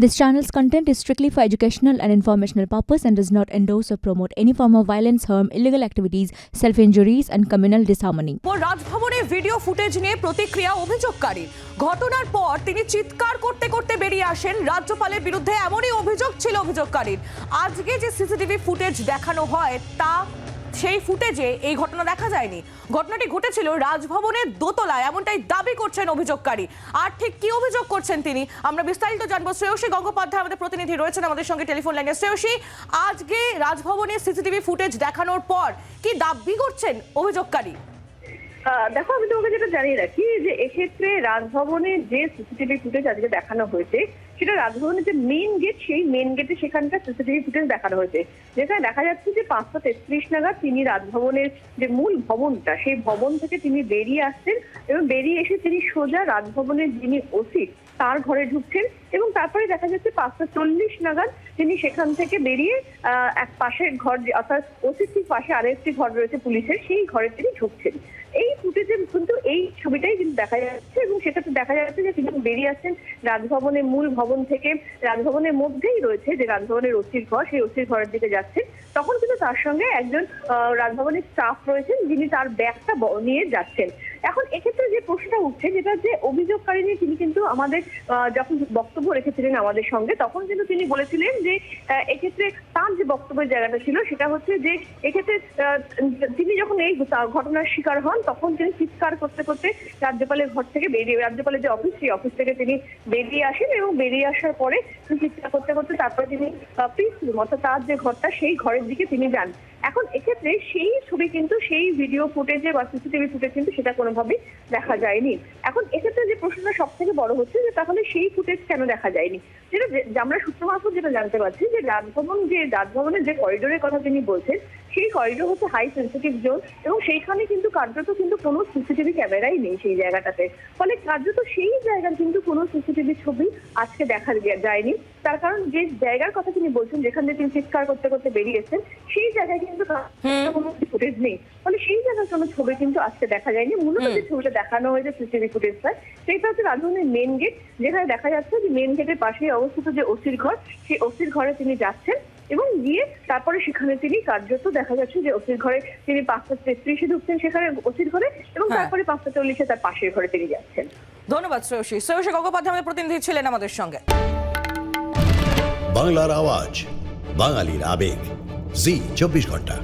This channel's content is strictly for educational and informational purpose and does not endorse or promote any form of violence, harm, illegal activities, self-injuries and communal disharmony. O রাজভবনের video footage নিয়ে প্রতিক্রিয়া অভিযোগকারী ঘটনার পর তিনি চিৎকার করতে করতে বেরিয়ে আসেন রাজ্যপালের বিরুদ্ধে এমনই অভিযোগ ছিল অভিযোগকারীর আজকে যে সিসিটিভি ফুটেজ দেখানো হয় তা সেই ফুটেজে এই ঘটনা দেখা যায়নি। ঘটনাটি ঘটেছিল রাজভবনের দোতলায়, এমনটাই দাবি করছেন অভিযোগকারী। আর ঠিক কি অভিযোগ করছেন তিনি, আমরা বিস্তারিত জানব শ্রেয়সী গঙ্গোপাধ্যায়, আমাদের প্রতিনিধি রয়েছেন আমাদের সঙ্গে টেলিফোন লাইনে। শ্রেয়সী, আজকে রাজভবনের সিসিটিভি ফুটেজ দেখানোর পর কি দাবি করছেন অভিযোগকারী? দেখো, আমি তোমাকে যেটা জানিয়ে রাখি যে এক্ষেত্রে রাজভবনে যে সিসিটিভি ফুটেজ আজকে দেখানো হয়েছে, সেটা রাজভবনের যে মেইন গেট সেই মেন গেটে সেখানকার সিসিটিভি ফুটেজ দেখানো হয়েছে। যেখানে দেখা যাচ্ছে যে পাঁচশো তেত্রিশ নাগাদ তিনি রাজভবনের যে মূল ভবনটা, সেই ভবন থেকে তিনি বেরিয়ে আসছেন এবং বেরিয়ে এসে তিনি সোজা রাজভবনের যিনি ওসি, তার ঘরে ঢুকছেন। এবং তারপরে দেখা যাচ্ছে পাঁচটা চল্লিশ নাগাদ তিনি সেখান থেকে বেরিয়ে এক পাশের ঘর অর্থাৎ ঠিক পাশে আরেকটি ঘর রয়েছে পুলিশের, সেই ঘরে তিনি ঢুকছেন। এই ফুটেজে কিন্তু এই ছবিটাই কিন্তু দেখা যাচ্ছে এবং সেটাতে দেখা যাচ্ছে যে তিনি বেরিয়ে আসছেন রাজভবনের মূল ভবন থেকে। রাজভবনের মধ্যেই রয়েছে যে রাজভবনের ওসির ঘর, সেই ওসির ঘরের দিকে যাচ্ছেন। তখন কিন্তু তার সঙ্গে একজন রাজভবনের স্টাফ রয়েছেন যিনি তার ব্যাগটা নিয়ে যাচ্ছেন। এখন এক্ষেত্রে যে প্রশ্নটা উঠছে, যেটা যে অভিযোগকারী নিয়ে তিনি কিন্তু আমাদের যখন বক্তব্য রেখেছিলেন আমাদের সঙ্গে, তখন কিন্তু তিনি বলেছিলেন যে এক্ষেত্রে তার যে বক্তব্যের জায়গাটা ছিল সেটা হচ্ছে যে, এক্ষেত্রে তিনি যখন এই ঘটনার শিকার হন, তখন তিনি চিৎকার করতে করতে রাজ্যপালের ঘর থেকে বেরিয়ে, রাজ্যপালের যে অফিস, সেই অফিস থেকে তিনি বেরিয়ে আসেন এবং বেরিয়ে আসার পরে চিৎকার করতে করতে তারপরে তিনি পিস রুম অর্থাৎ তার যে ঘরটা, সেই ঘরের দিকে তিনি যান। এখন এক্ষেত্রে সেই ছবি কিন্তু, সেই ভিডিও ফুটেজে বা সিসিটিভি ফুটেজ কিন্তু সেটা কোনোভাবেই দেখা যায়নি। এখন এক্ষেত্রে যে প্রশ্নটা সব থেকে বড় হচ্ছে যে তাহলে সেই ফুটেজ কেন দেখা যায়নি? যেটা আমরা সূত্র মারফত যেটা জানতে পারছি যে রাজভবন যে রাজভবনের যে করিডোরের কথা তিনি বলছেন সেই করিডোর হচ্ছে হাই সেন্সিটিভ জোন এবং সেইখানে কিন্তু কার্যত কিন্তু কোনো সিসিটিভি ক্যামেরাই নেই সেই জায়গাটাতে। ফলে কার্যত সেই জায়গার কিন্তু কোনো সিসিটিভি ছবি আজকে দেখা যায়নি। তার কারণ যে জায়গার কথা তিনি বলছেন যেখান থেকে তিনি চিৎকার করতে করতে বেরিয়েছেন সেই জায়গায় কিন্তু কোনো ফুটেজ নেই। ফলে সেই জায়গার কোনো ছবি কিন্তু আজকে দেখা যায়নি। মূলত যে ছবিটা দেখানো হয়েছে সিসিটিভি ফুটেজটা সেটা হচ্ছে রাজভবনের মেন গেট যেখানে দেখা যাচ্ছে যে মেন গেটের পাশেই অবস্থিত যে ওসির ঘর সেই ওসির ঘরে তিনি যাচ্ছেন। এবং গিয়ে তারপরে সেখানে তিনি কার্যত দেখা যাচ্ছে যে ওসির ঘরে তিনি পাঁচটা তেত্রিশে ঢুকছেন সেখানে ওসির ঘরে এবং হ্যাঁ। তারপরে পাঁচটা চল্লিশে তার পাশের ঘরে তিনি যাচ্ছেন। ধন্যবাদ শ্রেয়সী। শ্রেয়সী গঙ্গোপাধ্যায় আমাদের প্রতিনিধি ছিলেন আমাদের সঙ্গে। বাংলার আওয়াজ বাঙালির আবেগ জি চব্বিশ ঘণ্টা।